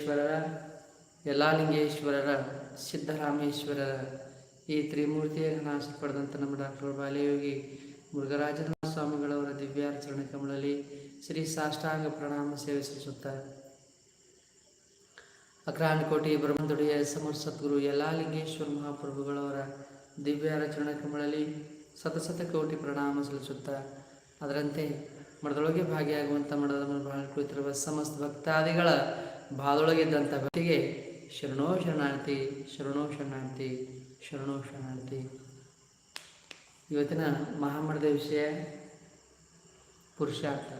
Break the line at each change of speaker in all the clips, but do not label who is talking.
ಈಶ್ವರರ, ಯಲಾಲಿಂಗೇಶ್ವರರ, ಸಿದ್ಧರಾಮೇಶ್ವರರ, ಈ ತ್ರಿಮೂರ್ತಿಯ ಆಸೆ ಪಡೆದಂಥ ನಮ್ಮ ಡಾಕ್ಟರ್ ಬಾಲಯೋಗಿ ಮುರುಘರಾಜನ ಸ್ವಾಮಿಗಳವರ ದಿವ್ಯಾರ್ಚರಣೆ ಕಮಲಲ್ಲಿ ಶ್ರೀ ಸಾಷ್ಟಾಂಗ ಪ್ರಣಾಮ ಸೇವೆ ಸಲ್ಲಿಸುತ್ತಾರೆ ಅಕ್ರಾನ್ಕೋಟಿ ಬ್ರಹ್ಮದುಡಿಯ ಸಮರ್ ಸದ್ಗುರು ಯಲಾಲಿಂಗೇಶ್ವರ ಮಹಾಪ್ರಭುಗಳವರ ದಿವ್ಯಾರಚರಣೆ ಕಮಲಲ್ಲಿ ಸತಸತ ಕೋಟಿ ಪ್ರಣಾಮ ಸಲ್ಲಿಸುತ್ತಾ. ಅದರಂತೆ ಮಠದೊಳಗೆ ಭಾಗಿಯಾಗುವಂಥ ಮಠದ ಬಹಳ ಕುಳಿತಿರುವ ಸಮಸ್ತ ಭಕ್ತಾದಿಗಳ ಬಾದೊಳಗಿದ್ದಂಥ ವ್ಯಕ್ತಿಗೆ ಶರಣೋ ಶರಣಾರ್ಥಿ ಶರಣೋ ಶರಣಾರ್ಥಿ ಶರಣೋ ಶರಣಾರ್ಥಿ. ಇವತ್ತಿನ ಮಹಾಮಠದ ವಿಷಯ ಪುರುಷಾರ್ಥ.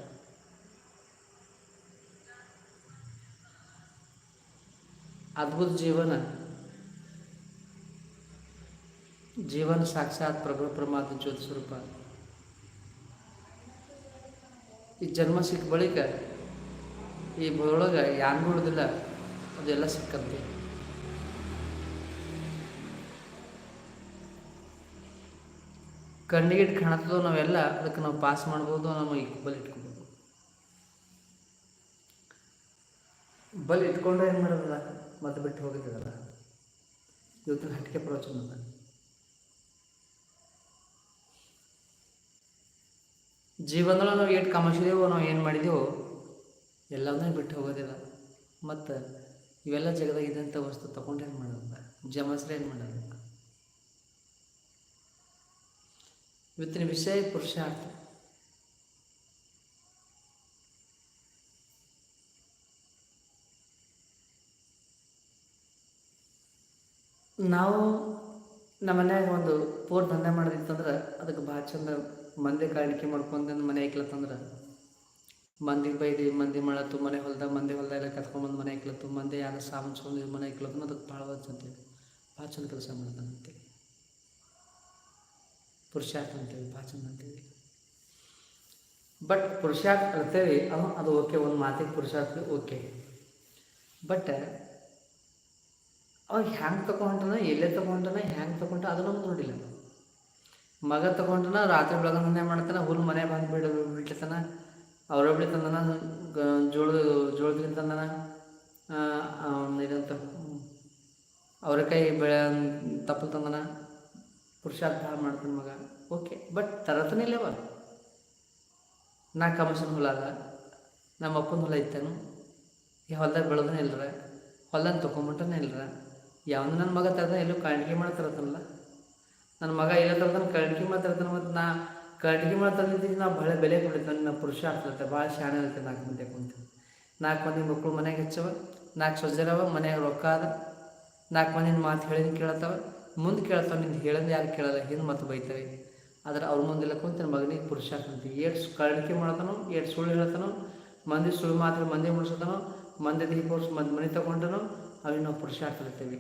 ಅದ್ಭುತ ಜೀವನ. ಜೀವನ ಸಾಕ್ಷಾತ್ ಪ್ರಭು ಪ್ರಮಾದ ಜ್ಯೋತಿ ಸ್ವರೂಪ. ಈ ಜನ್ಮ ಸಿಕ್ಕ ಬಳಿಕ ಈ ಒಳಗೆ ಯಾನ್ ಬಿಡೋದಿಲ್ಲ ಅದೆಲ್ಲ ಸಿಕ್ಕಂತೆ. ಕಣ್ಣಿಗೆ ಇಟ್ಟು ನಾವೆಲ್ಲ, ಅದಕ್ಕೆ ನಾವು ಪಾಸ್ ಮಾಡ್ಬೋದು ನಮ್ಮ ಈ ಬಲ್ ಇಟ್ಕೊಬೋದು. ಬಲ್ ಇಟ್ಕೊಂಡ್ರೆ ಏನು ಮಾಡೋದಲ್ಲ ಮತ್ತೆ ಬಿಟ್ಟು ಹೋಗಿದ್ದಲ್ಲ ಇವತ್ತಿನ ಹಟ್ಟಿಗೆ ಪ್ರವಚನ ಅದ. ಜೀವನದೊಳಗೆ ನಾವು ಎಷ್ಟು ಕಮರ್ಷಿದೇವೋ ನಾವು ಏನು ಮಾಡಿದೆವೋ ಎಲ್ಲವನ್ನೂ ಬಿಟ್ಟು ಹೋಗೋದಿಲ್ಲ. ಮತ್ತು ಇವೆಲ್ಲ ಜಗದಾಗ ಇದ್ದಂಥ ವಸ್ತು ತಗೊಂಡು ಏನು ಮಾಡೋದಿಲ್ಲ ಜಮಸ್ರೆ ಏನು ಮಾಡೋದಿಲ್ಲ ಇವತ್ತಿನ ವಿಷಯ ಪುರುಷಾರ್ಥ. ನಾವು ನಮ್ಮ ಮನ್ಯಾಗ ಒಂದು ಪೋರ್ ದಂಧೆ ಮಾಡೋದಿತ್ತಂದ್ರೆ ಅದಕ್ಕೆ ಭಾಳ ಚಂದ ಮಂದಿ ಕಾಣಿಕೆ ಮಾಡ್ಕೊಂಡು ಮನೆ ಐಕ್ಲತ್ತಂದ್ರೆ ಮಂದಿಗೆ ಬೈದಿ, ಮಂದಿ ಮಾಡತ್ತು ಮನೆ ಹೊಲ್ದಾಗ ಮಂದಿ ಹೊಲ್ದಾಗ ಕತ್ಕೊಂಬಂದು ಮನೆ ಇಕ್ಲತ್ತು. ಮಂದಿ ಯಾರು ಸಾಮಾನ್ಸ್ಕೊಂಡು ಮನೆ ಇಕ್ಲತ್ತು ಅದಕ್ಕೆ ಭಾಳ ಅಂತೇಳಿ ಭಾಳ ಚಂದ ಕೆಲಸ ಮಾಡ್ತಾನೆ ಅಂತೇಳಿ ಪುರುಷಾರ್ಥ ಅಂತೇಳಿ ಭಾಳ ಚಂದ ಅಂತೇಳಿ ಬಟ್ ಪುರುಷಾರ್ಥ ಅಂತೇಳಿ ಅದು ಓಕೆ, ಒಂದು ಮಾತಿಗೆ ಪುರುಷಾರ್ಥ ಓಕೆ. ಬಟ್ ಅವ ಹ್ಯಾಂಗೆ ತೊಗೊಂಡನ ಎಲ್ಲೇ ತೊಗೊಂಡನ ಹ್ಯಾಂಗೆ ತಗೊಂಡ ಅದನ್ನು ನೋಡಿಲ್ಲ. ಮಗ ತೊಗೊಂಡನ ರಾತ್ರಿ ಬೆಳಗ್ಗೆ ಮನೆ ಮಾಡ್ತಾನೆ ಹುಲ್ಲು ಮನೆ ಬಂದು ಬಿಡ ಬಿಡ್ಲತ್ತಾನ ಅವರೊಬ್ಳಿ ತಂದನ ಜೋಳ ಜೋಳದ ಜೋಳದಿಂದ ತಂದನ ಇದಂತ ಅವರೆಕಾಯಿ ಬೆಳೆ ತಪ್ಪಲು ತಂದನ, ಪುರುಷಾರ್ಥ ಭಾಳ ಮಾಡ್ತಾನೆ ಮಗ. ಓಕೆ, ಬಟ್ ತರತನೇ ಇಲ್ಲವ. ನಾ ಕಮಿಷನ್ ಹೊಲ ಅದ ನಮ್ಮ ಅಪ್ಪನ ಹೊಲ ಇತ್ತೇನು ಈ ಹೊಲ್ದಾಗ ಬೆಳೆದನೇ ಇಲ್ಲರ ಹೊಲನ ತೊಗೊಂಬಿಟ್ಟನೇ ಇಲ್ಲರ ಯಾವನು ನನ್ನ ಮಗ ತರದ ಎಲ್ಲೂ ಕಾಣಿಕೆ ಮಾಡ್ತಿರತ್ತಲ್ಲ ನನ್ನ ಮಗ ಇಲ್ಲ ತರ್ತಾನೆ ಕಾಣಿಕೆ ಮಾಡ್ತಿರ್ತಾನೆ ಮತ್ತು ನಾ ಕಾಣಿಕೆ ತಂದಿದ್ದೀನಿ ನಾವು ಭಾಳ ಬೆಲೆ ಕೊಡ್ತೇನೆ ನನ್ನ ಪುರುಷ ಆಗ್ತಿರ್ತೆ ಭಾಳ ಶಾಣೆ ಇರ್ತೇನೆ ನಾಲ್ಕು ಮಂದಿ ಕುಂತು. ನಾಲ್ಕು ಮಂದಿ ಮಕ್ಕಳು ಮನೆಗೆ ಹೆಚ್ಚವ, ನಾಲ್ಕು ಸೊಜ್ಜರವ ಮನೆಯಾಗ ರೊಕ್ಕ ಅದ. ನಾಲ್ಕು ಮಂದಿನ ಮಾತು ಹೇಳಿದ ಕೇಳ್ತಾವ ಮುಂದೆ ಕೇಳ್ತಾವ ನಿಂದು ಹೇಳೋದು ಯಾರು ಕೇಳಲ್ಲ, ಹಿಂದೆ ಮತ್ತು ಬೈತವೆ. ಆದ್ರೆ ಅವ್ರ ಮುಂದೆಲ್ಲ ಕುಂತು ನನ್ನ ಮಗನಿಗೆ ಪುರುಷ ಆಗ್ತಂತೆ ಏಟ್ ಕಳಿಕೆ ಮಾಡ್ತಾನೋ, ಏಟ್ ಸುಳ್ಳು ಹೇಳ್ತಾನೋ ಮಂದಿ ಸುಳ್ಳು ಮಾತ್ರ ಮಂದಿ ಮುಡ್ಸತಾನೋ ಮಂದಿ ದಿನ ಹೊರ್ಸ್ ಮಂದಿ ಮನೆ ತಗೊಂಡನೋ ಅವ್ರಿಗೆ ನಾವು ಪುರುಷ ಆಗ್ತಿರ್ತೀವಿ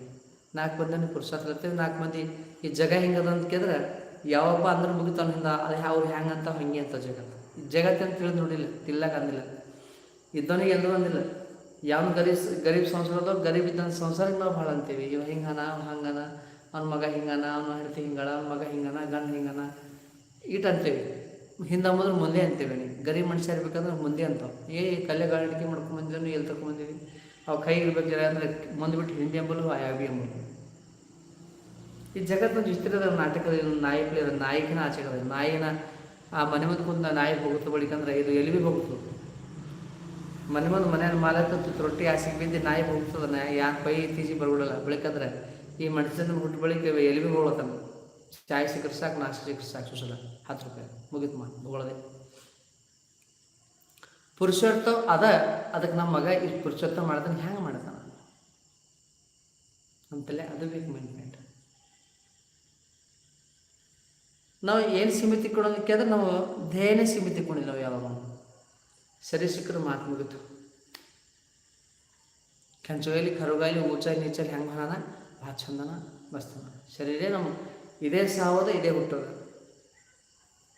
ನಾಲ್ಕು ಮಂದಿ ಪುರುಷ ಆಗ್ತಿರ್ತೀವಿ ನಾಲ್ಕು ಮಂದಿ ಈ ಜಗ ಹೆಂಗದ ಅಂತ ಕೇಳಿದ್ರೆ ಯಾವಪ್ಪ ಅಂದ್ರೆ ಮುಗಿತಾನ ಹಿಂದ ಅದು ಅವ್ರು ಹೆಂಗೆ ಅಂತ ಹಂಗೆ ಅಂತ ಜಗತ್ತು. ಈ ಜಗತ್ತು ಅಂತ ತಿಳಿದು ನೋಡಿಲ್ಲ ತಿಲ್ಲಕ್ಕೆ ಅಂದಿಲ್ಲ. ಇದ್ದವನಿಗೆ ಎಲ್ಲರೂ ಅಂದಿಲ್ಲ. ಯಾವ ಗರೀಬ್ ಗರೀಬ್ ಸಂಸಾರದವ್ರು ಗರೀಬ್ ಇದ್ದಂಥ ಸಂಸಾರಕ್ಕೆ ನಾವು ಭಾಳ ಅಂತೀವಿ. ಇವ ಹಿಂಗನ ಅವ್ನು ಹಂಗನ ಅವ್ನ ಮಗ ಹಿಂಗನ ಅವ್ನ ಹೆಂಡತಿ ಹಿಂಗಳ ಅವ್ನ ಮಗ ಹಿಂಗನ ಗಂಡ ಹಿಂಗನ ಇಟ್ ಅಂತೀವಿ. ಹಿಂದೆ ಅಂಬುದ್ರೆ ಮುಂದೆ ಅಂತೀವಿ ನೀವು. ಗರೀಬ್ ಮನುಷ್ಯ ಇರ್ಬೇಕಂದ್ರೆ ಮುಂದೆ ಅಂತಾವೆ. ಏ ಮಾಡ್ಕೊಂಡು ಬಂದಿದ್ದು ಎಲ್ಲಿ ತಗೊಂಬಂದೀವಿ ಅವು ಕೈ ಇರ್ಬೇಕಿಲ್ಲ ಅಂದ್ರೆ ಮುಂದೆ ಬಿಟ್ಟು ಹಿಂದೆ ಎಂಬಲು ಆ ಯಾವಿ ಎಂಬಲು ಈ ಜಗತ್ತಿನ ಇಷ್ಟಿರದ ನಾಟಕದ ಇದು ನಾಯಿ ಪ್ಲೇಯರ್ ಅದ ನಾಯಿಗಿನ ಆಚೆ ಅದ ನಾಯಿನ ಆ ಮನೆ ಮುಂದೆ ಕುಂತ ನಾಯಿ ಹೋಗುತ್ತ ಬಳಿಕಂದ್ರೆ ಇದು ಎಲ್ಲಿ ಭೀ ಹೋಗ್ತು ಮನೆ ಮುಂದೆ ಮನೆಯ ಮಾಲಕ ರೊಟ್ಟಿ ಹಾಸಿಗೆ ಬಿದ್ದು ನಾಯಿ ಹೋಗ್ತದ ಯಾಕೆ ಕೈ ತೀಜಿ ಬರ್ಬಿಡಲ್ಲ ಬಳಿಕಂದ್ರೆ ಈ ಮನುಷ್ಯನ ಹುಟ್ಟು ಬಳಿಕ ಎಲ್ಲಿ ಭೀ ಹೋಗ್ಲತ್ತಾನ ಚಾಯ್ ಸಿಕ್ಕರೆ ಸಾಕು, ನಾಷ್ಟ ಸಿಕ್ಕರೆ ಸಾಕು ಸುಸಲ ಹತ್ತು ರೂಪಾಯಿ. ಮುಗಿತು ಮಾ ಮುಗೊಳದೆ. ಪುರುಷಾರ್ಥ ಅದ, ಅದಕ್ಕೆ ನಮ್ಮ ಮಗ ಈ ಪುರುಷಾರ್ಥ ಮಾಡ್ತಾನೆ ಹೆಂಗೆ ಮಾಡ್ತಾನ? ಅಂತಲೇ ಅದು ಬೇಕು ಮೇನ್ ನಾವು ಏನು ಸೀಮಿತ ಕೊಡೋದಕ್ಕೆ ಅಂದ್ರೆ ನಾವು ಧ್ಯೇಯನೇ ಸೀಮಿತ ಕೊಡಿಲ್ಲ ನಾವು ಯಾವಾಗ. ಸರಿ ಸಿಕ್ಕರೆ ಮಾತು ಮುಗಿತು. ಕೆಂಚೋಯಲ್ಲಿ ಕರುಗಾಯಲ್ಲಿ ಊಚಾಯಿ ನೀಚಲ್ಲಿ ಹೆಂಗೆ ಮಾಡೋಣ ಭಾಳ ಚಂದನ ಬಸ್ತಾನ ಶರೀರೇ ನಮ್ಮ, ಇದೇ ಸಾವದ, ಇದೇ ಹುಟ್ಟೋದ.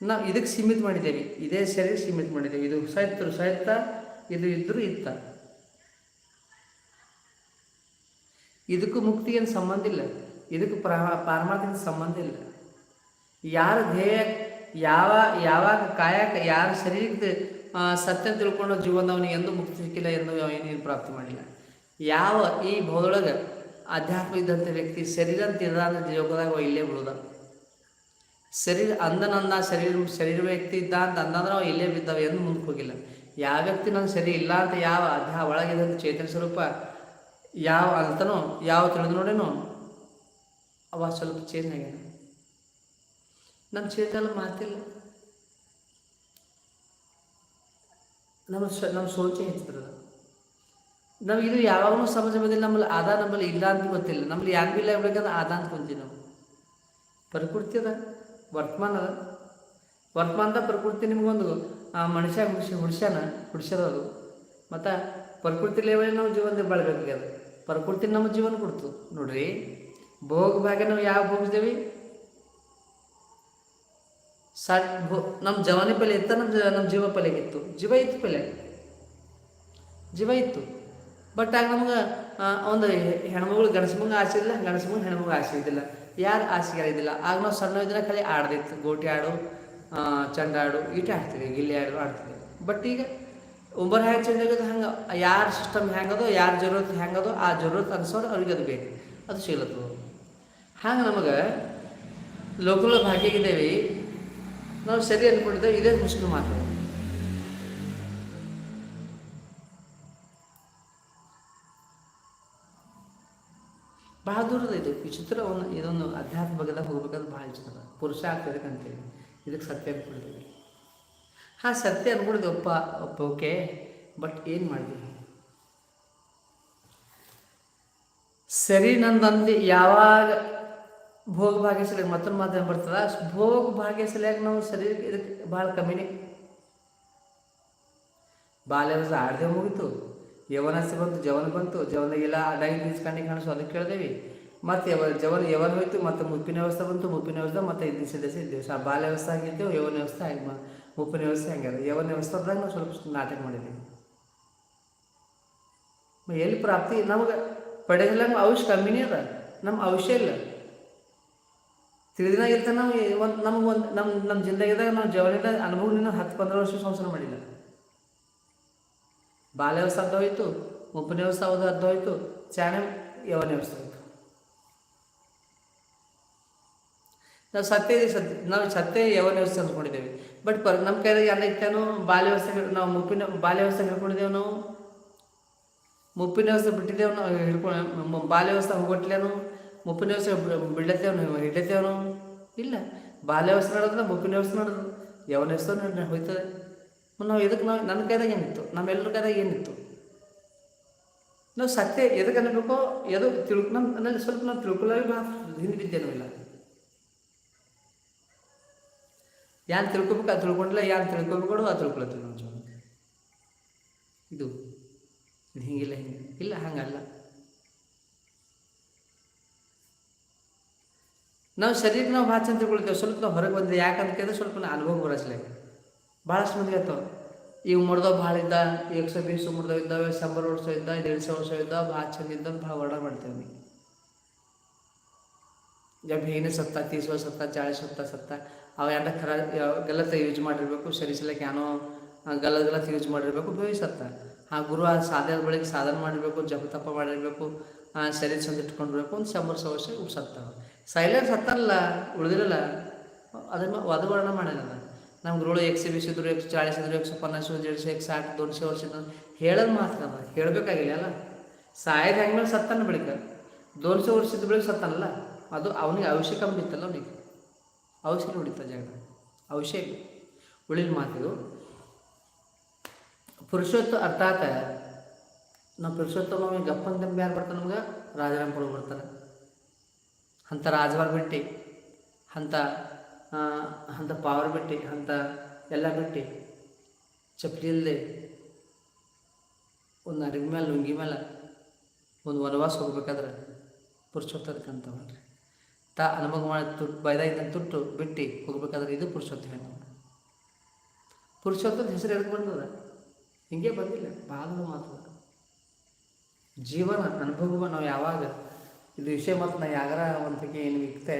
ನಾವು ಇದಕ್ಕೆ ಸೀಮಿತ ಮಾಡಿದ್ದೇವೆ ಇದೇ ಶರೀರ ಸೀಮಿತ ಮಾಡಿದ್ದೇವೆ. ಇದು ಸಾಯ್ತರು ಸಾಯ್ತ ಇದು ಇದ್ದರೂ ಇತ್ತ. ಇದಕ್ಕೂ ಮುಕ್ತಿ ಏನು ಸಂಬಂಧ ಇಲ್ಲ. ಇದಕ್ಕೂ ಪ್ರಾ ಸಂಬಂಧ ಇಲ್ಲ. ಯಾರ ಧ್ಯೇಯ, ಯಾವ, ಯಾವಾಗ ಕಾಯಕ, ಯಾರ ಶರೀರದ ಸತ್ಯ ತಿಳ್ಕೊಂಡು ಜೀವನವನಿಗೆ ಎಂದು ಮುಕ್ತಿ ಸಿಕ್ಕಿಲ್ಲ ಎಂದು ಏನೇನು ಪ್ರಾಪ್ತಿ ಮಾಡಿಲ್ಲ. ಯಾವ ಈ ಭೌದೊಳಗೆ ಅಧ್ಯಾತ್ಮ ಇದ್ದಂಥ ವ್ಯಕ್ತಿ ಶರೀರ ಅಂತ ಯೋಗದಾಗ ಇಲ್ಲೇ ಬಿಡೋದ ಶರೀರ ಅಂದನಂದ ಶರೀರ ಶರೀರ ವ್ಯಕ್ತಿ ಇದ್ದ ಅಂತ ಅಂದಂದ್ರೆ ಅವ ಇಲ್ಲೇ ಬಿದ್ದಾವ ಎಂದು ಮುಂದಕ್ಕೆ ಹೋಗಿಲ್ಲ. ಯಾವ ವ್ಯಕ್ತಿ ನನ್ನ ಶರೀರ ಇಲ್ಲ ಅಂತ ಯಾವ ಅಧ್ಯಾ ಒಳಗಿದ್ದಂಥ ಚೇತನ ಸ್ವರೂಪ ಯಾವ ಅಂತನೋ, ಯಾವ ತಿಳಿದು ನೋಡೇನೋ, ಅವ ಸ್ವಲ್ಪ ಚೇಂಜ್ ಆಗ್ಯಾನ ನಮ್ಮ ಚೇತನ ಮಾತಿಲ್ಲ ನಮ್ಮ ನಮ್ಮ ಸೋಚೆ ಹೆಚ್ಚಿದ್ರದ ನಮ್ಗೆ ಇದು ಯಾವಾಗಲೂ ಸಮಾಜ ಬಂದಿಲ್ಲ ನಮ್ಮಲ್ಲಿ ಆದ ನಮ್ಮಲ್ಲಿ ಇಲ್ಲ ಅಂತ ಗೊತ್ತಿಲ್ಲ. ನಮ್ಮಲ್ಲಿ ಯಾಕೆ ಇಲ್ಲ ಇರ್ಬೇಕಂದ್ರೆ ಆದ ಅಂತ ಕುಂತೀವಿ ನಾವು ಪ್ರಕೃತಿ ಅದ, ವರ್ತಮಾನ ಅದ. ವರ್ತಮಾನದ ಪ್ರಕೃತಿ ನಿಮಗೊಂದು ಮನುಷ್ಯ ಹುಡ್ಸಿ, ಹುಡ್ಸ್ಯಾನ, ಹುಡ್ಸ್ಯದ ಅದು. ಮತ್ತು ಪ್ರಕೃತಿ ಲೆವೆಲ್ ನಾವು ಜೀವನದಲ್ಲಿ ಬಾಳ್ಬೇಕಾಗ್ಯದ ಪ್ರಕೃತಿ ನಮ್ಮ ಜೀವನ ಕೊಡ್ತು. ನೋಡ್ರಿ ಭೋಗ ಭಾಗ್ಯ ನಾವು ಯಾವ ಭೋಗಿಸ್ದೇವಿ? ಭೋ ನಮ್ಮ ಜವಾನಿ ಪಲ್ಯ ಇತ್ತ ನಮ್ಮ ನಮ್ಮ ಜೀವ ಪಲ್ಯಗಿತ್ತು. ಜೀವ ಇತ್ತು ಪಲ್ಯ. ಜೀವ ಇತ್ತು. ಬಟ್ ಆಗ ನಮ್ಗೆ ಒಂದು ಹೆಣ್ಮಗಳು ಗಣಸ ಮುಂಗ ಆಸೆ ಇಲ್ಲ ಗಣಸ ಮುಂಗ ಹೆಣ್ಮಗ ಆಸೆ ಇದ್ದಿಲ್ಲ. ಯಾರು ಆಸೆ ಇದ್ದಿಲ್ಲ. ಆಗ ನಾವು ಸಣ್ಣ ಇದ್ರೆ ಖಾಲಿ ಆಡ್ದಿತ್ತು ಗೋಟಿ ಆಡು ಚಂಡ ಆಡು, ಈಟ ಆಡ್ತೀವಿ ಗಿಲ್ಲಿ ಆಡು ಆಡ್ತಿದ್ವಿ. ಬಟ್ ಈಗ ಒಬ್ಬರು ಹ್ಯಾಂಗೆ ಚೇಂಜ್ ಆಗೋದು ಹಂಗೆ. ಯಾರ ಸಿಸ್ಟಮ್ ಹೆಂಗದೋ ಯಾರ ಜರೂರತ್ ಹೆಂಗದೋ ಆ ಜರೂರತ್ ಅನ್ಸೋರು ಅವ್ರಿಗೆ ಅದು ಬೇಕು. ಅದು ಸಿಗ್ಲತ್ತದ ಹಂಗೆ ನಮಗೆ ಲೋಕಲ್ ಭಾಗ್ಯಾಗಿದ್ದೇವೆ ನಾವು ಸರಿ ಅಂದ್ಕೊಂಡಿದ್ದ ಇದೇ ಮುಸ್ಲಿಂ ಮಾತು. ಭಾಳ ದೂರದ ಇದು ವಿಚಿತ್ರ ಒಂದು ಇದೊಂದು ಅಧ್ಯಾತ್ಮ ಬಗ್ಗೆ ಹೋಗ್ಬೇಕಾದ್ರೆ ಭಾಳ ಇಷ್ಟ ಪುರುಷ ಆಗ್ತದೆ ಅಂತೇಳಿ. ಇದಕ್ಕೆ ಸತ್ಯ ಅಂದ್ಕೊಂಡಿದ್ದೀವಿ ಹಾಂ, ಸತ್ಯ ಅನ್ಕೊಂಡಿದ್ದೆ ಒಪ್ಪ ಒಪ್ಪ ಓಕೆ. ಬಟ್ ಏನು ಮಾಡಿದ್ವಿ? ಸರಿ ನಂದಂದು ಯಾವಾಗ ಭೋಗ ಭಾಗ್ಯ ಸಲಿಯಾಗಿ ಮತ್ತೊಂದು ಮಾಧ್ಯಮ ಬರ್ತದ ಭೋಗ ಭಾಗ್ಯ ಸಲಿಯಾಗಿ ನಾವು ಸರಿ ಇದಕ್ಕೆ ಭಾಳ ಕಮ್ಮಿನೇ. ಬಾಲ್ಯವಸ ಆಡದೆ ಮುಗಿತು. ಯವನಸಿ ಬಂತು, ಜವನ ಬಂತು ಜವನಿಗೆಲ್ಲ ಅಡಾಗಿ ನಿಲ್ಸ್ಕೊಂಡು ಕಾಣಿಸು ಅದಕ್ಕೆ ಕೇಳ್ದೇವಿ. ಮತ್ತು ಯವ, ಜವನ, ಯವನ ಹೋಯ್ತು, ಮತ್ತು ಮುಪ್ಪಿನ ವ್ಯವಸ್ಥೆ ಬಂತು, ಮುಪ್ಪಿನ ವ್ಯವಸ್ಥೆ ಮತ್ತು ಐದು ದಿವಸ ಇದ್ದೇವೆ ಸಾ ಬಾಲ್ಯ ವ್ಯವಸ್ಥೆ ಆಗಿದ್ದೆವು ಯವನ ವ್ಯವಸ್ಥೆ ಆಗಿ ಮುಪ್ಪಿನ ವ್ಯವಸ್ಥೆ ಹಂಗ್ಯದ ಯವನ ವ್ಯವಸ್ಥೆ ಬಂದಾಗ ನಾವು ಸ್ವಲ್ಪ ನಾಟಕ ಮಾಡಿದ್ದೀವಿ ಎಲ್ಲಿ ಪ್ರಾಪ್ತಿ ನಮಗೆ. ಪಡೆದಿಲ್ಲ ಅವಶ್ಯ ಕಮ್ಮಿನೇ ಅದ. ನಮ್ಮ ಅವಶ್ಯ ಇಲ್ಲ. ತಿಳಿದಿನಾಗ ಇರ್ತಾನೆ ನಾವು ಒಂದು ನಮ್ಗೆ ಒಂದು ನಮ್ಮ ನಮ್ಮ ಜಿಂದಗಿದಾಗ ನಾವು ಅನುಭವ ಅನುಭವದಿಂದ ಹತ್ತು ಪಂದ್ರ ವರ್ಷ ಸಂಸಾರ ಮಾಡಿಲ್ಲ. ಬಾಲ್ಯ ವ್ಯವಸ್ಥೆ ಅರ್ಧ ಹೋಯ್ತು, ಮುಪ್ಪಿನ ಅವಧ ಅರ್ಧ ಹೋಯ್ತು, ಚಾನೆ ಯವನ ವ್ಯವಸ್ಥೆ ಹೋಯ್ತು. ನಾವು ಸತ್ಯ ಸತ್ಯ, ನಾವು ಸತ್ಯ ಯವನ ವ್ಯವಸ್ಥೆ ಅಂದ್ಕೊಂಡಿದ್ದೇವೆ. ಬಟ್ ಪರ್ ನಮ್ಮ ಕೈದಾಗ ಎಲ್ಲ ಇತ್ತೇನೋ ಬಾಲ್ಯವಸ್ಥೆ ನಾವು ಮುಪ್ಪಿನ ಬಾಲ್ಯವಸ್ಥೆ ವ್ಯವಸ್ಥೆ ಹಿಡ್ಕೊಂಡಿದ್ದೇವೆ ನಾವು. ಮುಪ್ಪಿನ ವ್ಯವಸ್ಥೆ ಬಿಟ್ಟಿದ್ದೇವೆ ನಾವು ಹಿಡ್ಕೊಂಡು ಬಾಲ್ಯ ವ್ಯವಸ್ಥೆ ಹೋಗ್ಬಿಟ್ಲೇನು ಮುಪ್ಪಿನ ವ್ಯವಸ್ಥೆ ಬಿಡ್ಲತ್ತೇವನು ಹಿಡ್ಲತ್ತೇವನು ಇಲ್ಲ. ಬಾಲ್ಯ ವ್ಯವಸ್ಥೆ ನಡೆದ್ರೆ ಮುಪ್ಪಿನ ವ್ಯವಸ್ಥೆ ನಡೆದು. ಯಾವ ವ್ಯವಸ್ಥೆ ಹೋಯ್ತದೆ. ನಾವು ಎದಕ್ಕೆ ನಾವು ನನ್ನ ಕೈದಾಗ ಏನಿತ್ತು? ನಮ್ಮೆಲ್ಲರ ಕೈದಾಗ ಏನಿತ್ತು? ನಾವು ಸತ್ಯ ಎದಕ್ಕೆ ಅನ್ನಬೇಕೋ, ಎದು ತಿಳ್ಕೊ ನಮ್ಮ ನನ್ನಲ್ಲಿ ಸ್ವಲ್ಪ ನಾವು ತಿಳ್ಕೊಳ್ಳೋಕೆ ಹಿಂದೆ ಬಿದ್ದೆ ಇಲ್ಲ. ಯಾನ್ ತಿಳ್ಕೊಬೇಕು ಅದು ತಿಳ್ಕೊಂಡಿಲ್ಲ, ಯಾನ್ ತಿಳ್ಕೊಬೇಕು ಅದು ತಿಳ್ಕೊಳತ್ತಿಲ್ಲ ನಮ್ಮ ಜೀವನ ಇದು. ಹಿಂಗಿಲ್ಲ ಹಿಂಗೆ. ಇಲ್ಲ, ಹಂಗಲ್ಲ. ನಾವು ಶರೀರ ನಾವು ಭಾಳ ಚಂದ ತಿಳ್ಕೊಳ್ತೇವೆ. ಸ್ವಲ್ಪ ನಾವು ಹೊರಗೆ ಬಂದ್ರೆ ಯಾಕಂತ ಕೇಳಿದ್ರೆ ಸ್ವಲ್ಪ ನಾವು ಅನುಭವ ಬರಸ್ಲಾಗ ಭಾಳಷ್ಟು ಮಂದಿ ಆಯ್ತವ ಈಗ ಮುಡ್ದವ್ ಭಾಳ ಇದ್ದ ಏಕ್ಸೋ ಬೀಸು ಮುಡ್ದವ್ ಇದ್ದಾವೆ, ಶಂಬರ್ ವರ್ಷ ಇದ್ದ ಎರಡು ಸಾವಿರ ವರ್ಷ ಇದ್ದ, ಭಾಳ ಚಂದ ಇದ್ದ ಭಾಳ ವರ್ಣ ಮಾಡ್ತೇವೆ ನೀವು ಜಬ್ ಹೇಗೆ ಸತ್ತ ತೀಸ್ ವರ್ಷ ಸತ್ತ ಚಾಳಿಸ್ ಸತ್ತ ಸತ್ತ. ಅವ ಎಂಟ ಖರ ಗಲತ್ ಯೂಸ್ ಮಾಡಿರಬೇಕು ಸರಿ ಸಲಕ್ಕೆ ಏನೋ ಗಲತ್ ಗಲತ್ ಯೂಸ್ ಮಾಡಿರಬೇಕು ಬೇವಿ ಸತ್ತ. ಆ ಗುರು ಆ ಸಾಧನೆ ಬಳಿಕ ಸಾಧನೆ ಮಾಡಿರ್ಬೇಕು, ಜಪ ತಪ ಮಾಡಿರ್ಬೇಕು ಸರಿ ಚಂದ ಇಟ್ಕೊಂಡಿರ್ಬೇಕು, ಒಂದು ಸಾವಿರ ವರ್ಷ ಸತ್ತಾವ. ಸೈಲೆಂಟ್ ಹತ್ತಲ್ಲ, ಉಳಿದಿರಲ್ಲ. ಅದನ್ನ ವಧುವರ್ಣ ಮಾಡಿರಲ್ಲ ನಮ್ಗೆ ರೋಳು ಎಕ್ಸಿ ಇದ್ರು ಎಕ್ಸ್ ಚಾಳಿಸ್ ಇದ್ರು ಎಕ್ಸ್ ಪನ್ನಾಸು ಜಡ್ಸು ಎಕ್ಸ್ ಸಾಟ್ ದೊಡ್ಸೆ ವರ್ಷ ಹೇಳೋದು ಮಾತ್ರ ಅದ, ಹೇಳಬೇಕಾಗಿಲ್ಲ ಅಲ್ಲ. ಸಾಯದ ಹೆಂಗ್ಮೇಲೆ ಸತ್ತಾನ ಬಳಿಕ. ದೋನ್ಸೆ ವರ್ಷದ ಬಳಿಕ ಸತ್ತಾನಲ್ಲ. ಅದು ಅವನಿಗೆ ಕಮ್ಮಿ ಇತ್ತಲ್ಲ ಅವನಿಗೆ. ಔಷಧಿ ಹೊಡಿತ ಜಾಗ. ಔಷಧ ಉಳಿದ ಮಾತಿದು ಪುರುಷೋತ್ತ ಅರ್ಥಾತ್ ನಮ್ಮ ಪುರುಷೋತ್ತಮ ಗಪ್ಪನ ತಂಬಿ ಯಾರು ಬರ್ತಾರೆ ನಮ್ಗೆ ರಾಜರಾಮಪುರ ಬರ್ತಾರೆ. ಅಂಥ ರಾಜವಾರ್ ಬಿಟ್ಟು ಅಂಥ ಅಂಥ ಪಾವರ್ ಬಿಟ್ಟು ಅಂಥ ಎಲ್ಲ ಬಿಟ್ಟು, ಚಪ್ಪಲಿ ಇಲ್ಲದೆ ಒಂದು ಅರಿವಿ ಮೇಲೆ ಲುಂಗಿ ಮೇಲೆ ಒಂದು ವನವಾಸ ಹೋಗ್ಬೇಕಾದ್ರೆ ಪುರುಷೋತ್ತದಕ್ಕಂತ ಮಾಡ್ರಿ ತಾ ಅನುಭವ ಮಾಡಿ ತುಟ್ಟು ಬೈದಾಗಿದ್ದ ತುಟ್ಟು ಬಿಟ್ಟು ಹೋಗ್ಬೇಕಾದ್ರೆ ಇದು ಪುರುಷೋತ್ತ ಹೇಳ ಪುರುಷೋತ್ತದ ಹೆಸರು ಎದಕ್ಕೆ ಬಂದದ? ಹಿಂಗೆ ಬಂದಿಲ್ಲ ಭಾಳ ಮಾತು. ಜೀವನ ಅನುಭವ ನಾವು ಯಾವಾಗ ಇದು ವಿಷಯ ಮತ್ತು ನಾ ಒಂದು ಒಂದಕ್ಕೆ ಏನು ಇಕ್ತೆ